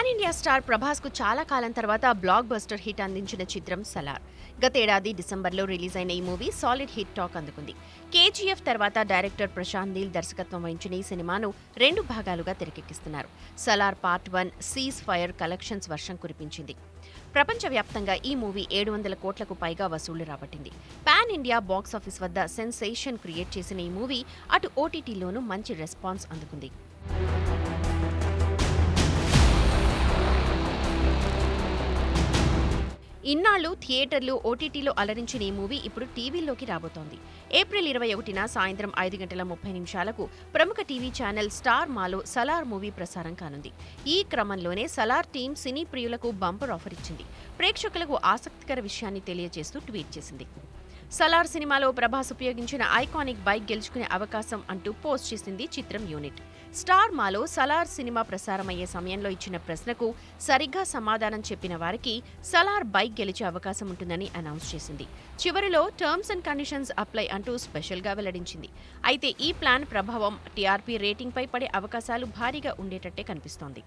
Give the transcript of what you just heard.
Pan India star ప్రభాస్కు చాలా కాలం తర్వాత block buster hit అందించిన చిత్రం సలార్. గతేడాది డిసెంబర్లో రిలీజ్ అయిన ఈ మూవీ సాలిడ్ హిట్ టాక్ అందుకుంది. కేజీఎఫ్ తర్వాత డైరెక్టర్ ప్రశాంత్ నీల్ దర్శకత్వం వహించిన ఈ సినిమాను రెండు భాగాలుగా తెరకెక్కిస్తున్నారు. Salaar part one ceasefire collections వర్షం కురిపించింది. ప్రపంచవ్యాప్తంగా ఈ మూవీ ఏడు వందల కోట్లకు పైగా వసూళ్ళు రాబట్టింది. పాన్ ఇండియా బాక్స్ ఆఫీస్ వద్ద సెన్సేషన్ క్రియేట్ చేసిన ఈ మూవీ అటు ఓటీటీలోనూ మంచి రెస్పాన్స్ అందుకుంది. ఇన్నాళ్ళు థియేటర్లు ఓటీటీలో అలరించిన ఈ మూవీ ఇప్పుడు టీవీలోకి రాబోతోంది. ఏప్రిల్ ఇరవై ఒకటిన సాయంత్రం ఐదు గంటల ముప్పై నిమిషాలకు ప్రముఖ టీవీ ఛానల్ స్టార్ మాలో సలార్ మూవీ ప్రసారం కానుంది. ఈ క్రమంలోనే సలార్ టీం సినీ ప్రియులకు బంపర్ ఆఫర్ ఇచ్చింది. ప్రేక్షకులకు ఆసక్తికర విషయాన్ని తెలియజేస్తూ ట్వీట్ చేసింది. సలార్ సినిమాలో ప్రభాస్ ఉపయోగించిన ఐకానిక్ బైక్ గెలుచుకునే అవకాశం అంటూ పోస్ట్ చేసింది చిత్రం యూనిట్. స్టార్ మాలో సలార్ సినిమా ప్రసారమయ్యే సమయంలో ఇచ్చిన ప్రశ్నకు సరిగ్గా సమాధానం చెప్పిన వారికి సలార్ బైక్ గెలిచే అవకాశం ఉంటుందని అనౌన్స్ చేసింది. చివరిలో టర్మ్స్ అండ్ కండిషన్స్ అప్లై అంటూ స్పెషల్గా వెల్లడించింది. అయితే ఈ ప్లాన్ ప్రభావం టీఆర్పీ రేటింగ్పై పడే అవకాశాలు భారీగా ఉండేటట్టే కనిపిస్తోంది.